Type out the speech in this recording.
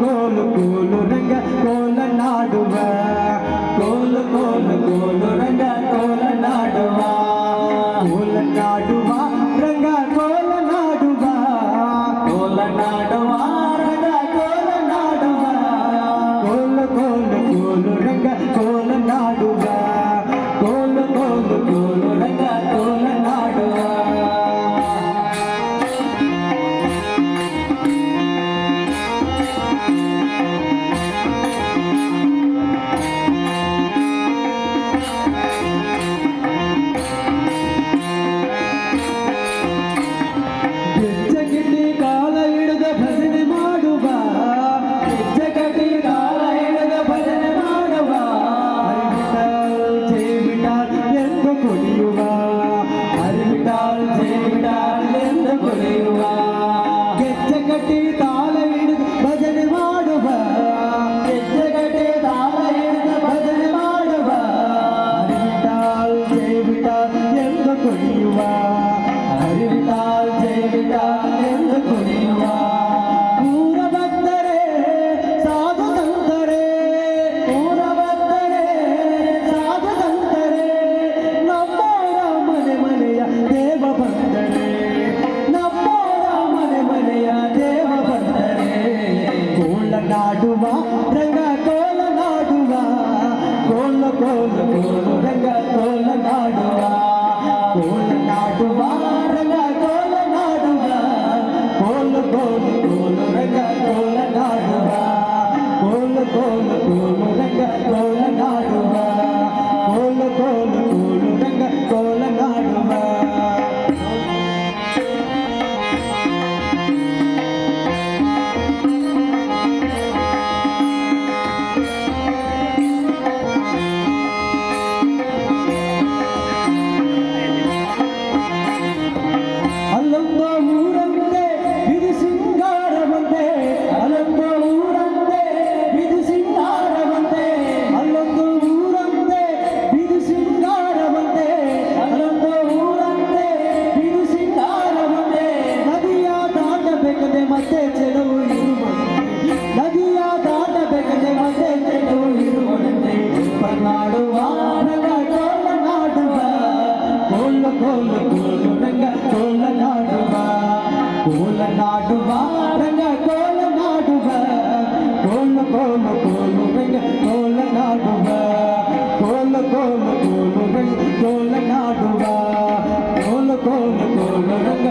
கோலு கோலு ரங்க கோல நாடுவ. கோலு கோலு கோலு ரங்க கோல நாடுவா. கோல நாடுவா ரங்க கோல நாடுவா. கோல நாடுவா ரங்க கோல நாடுவா. கோல கோலு கோலு ரங்க கோல நாடுவா. பொழியுவா அறிவிட்டால் ஜெயிட்டால் என்ன பொழியுவா கெச்ச கட்டி தாள விடுது பஜனை மாடுவா கெச்ச கட்டி தாள விடுது பஜனை மாடுவா அறிவிட்டால் ஜெயிட்டால் என்ன பொழியுவா கோல கோலங்க கோல நாடுவா கோல நாடுவா ரங்க கோல நாடுவா கோல கோல கோலுங்க கோல நாடுவா கோல கோல கோலுங்க கோல நாடுவா கோல கோல கோலுங்க